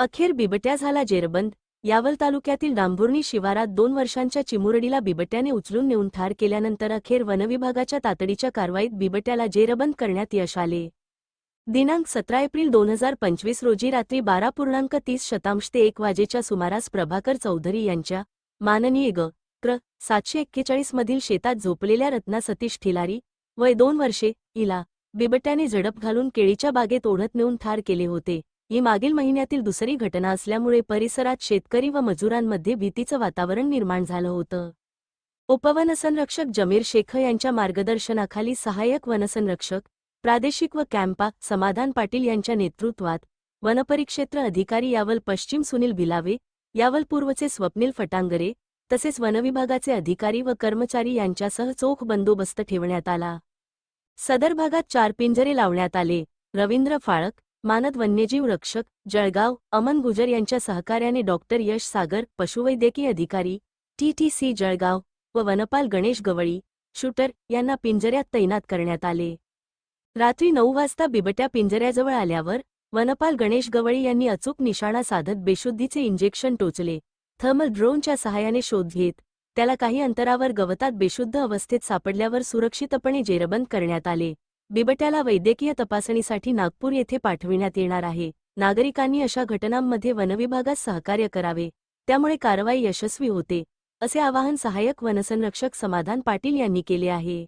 अखेर बिबट्या झाला जेरबंद. यावल तालुक्यातील डांभुर्णी शिवारात दोन वर्षांच्या चिमुरडीला बिबट्याने उचलून नेऊन ठार केल्यानंतर अखेर वनविभागाच्या तातडीच्या कारवाईत बिबट्याला जेरबंद करण्यात यश आले. दिनांक सतरा एप्रिल दोन हजार पंचवीस रोजी रात्री बारा पूर्णांक तीस शतांश ते एक वाजेच्या सुमारास प्रभाकर चौधरी यांच्या माननीय ग. क्र. सातशे एक्केचाळीसमधील शेतात झोपलेल्या रत्ना सतीश ठिलारी वय दोन वर्षे इला बिबट्याने झडप घालून केळीच्या बागेत ओढत नेऊन ठार केले होते. ही मागील महिन्यातील दुसरी घटना असल्यामुळे परिसरात शेतकरी व मजुरांमध्ये भीतीचं वातावरण निर्माण झालं होतं. उपवनसंरक्षक जमीर शेख यांच्या मार्गदर्शनाखाली सहाय्यक वनसंरक्षक प्रादेशिक व कॅम्पा समाधान पाटील यांच्या नेतृत्वात वनपरिक्षेत्र अधिकारी यावल पश्चिम सुनील भिलावे यावल पूर्वचे स्वप्नील फटांगरे तसेच वनविभागाचे अधिकारी व कर्मचारी यांच्यासह चोख बंदोबस्त ठेवण्यात आला. सदर भागात चार पिंजरे लावण्यात आले. रवींद्र फाळक मानद वन्यजीव रक्षक जळगाव अमन गुजर यांच्या सहकार्याने डॉक्टर यश सागर पशुवैद्यकीय अधिकारी टीटीसी जळगाव व वनपाल गणेश गवळी शूटर यांना पिंजऱ्यात तैनात करण्यात आले. रात्री नऊ वाजता बिबट्या पिंजऱ्याजवळ आल्यावर वनपाल गणेश गवळी यांनी अचूक निशाणा साधत बेशुद्धीचे इंजेक्शन टोचले. थर्मल ड्रोनच्या सहाय्याने शोध घेत त्याला काही अंतरावर गवतात बेशुद्ध अवस्थेत सापडल्यावर सुरक्षितपणे जेरबंद करण्यात आले. बिबट्याला वैद्यकीय तपासणीसाठी नागपूर येथे पाठविण्यात येणार आहे. नागरिकांनी अशा घटनांमध्ये वनविभागास सहकार्य करावे. त्यामुळे कारवाई यशस्वी होते असे आवाहन सहाय्यक वनसंरक्षक समाधान पाटील यांनी केले आहे.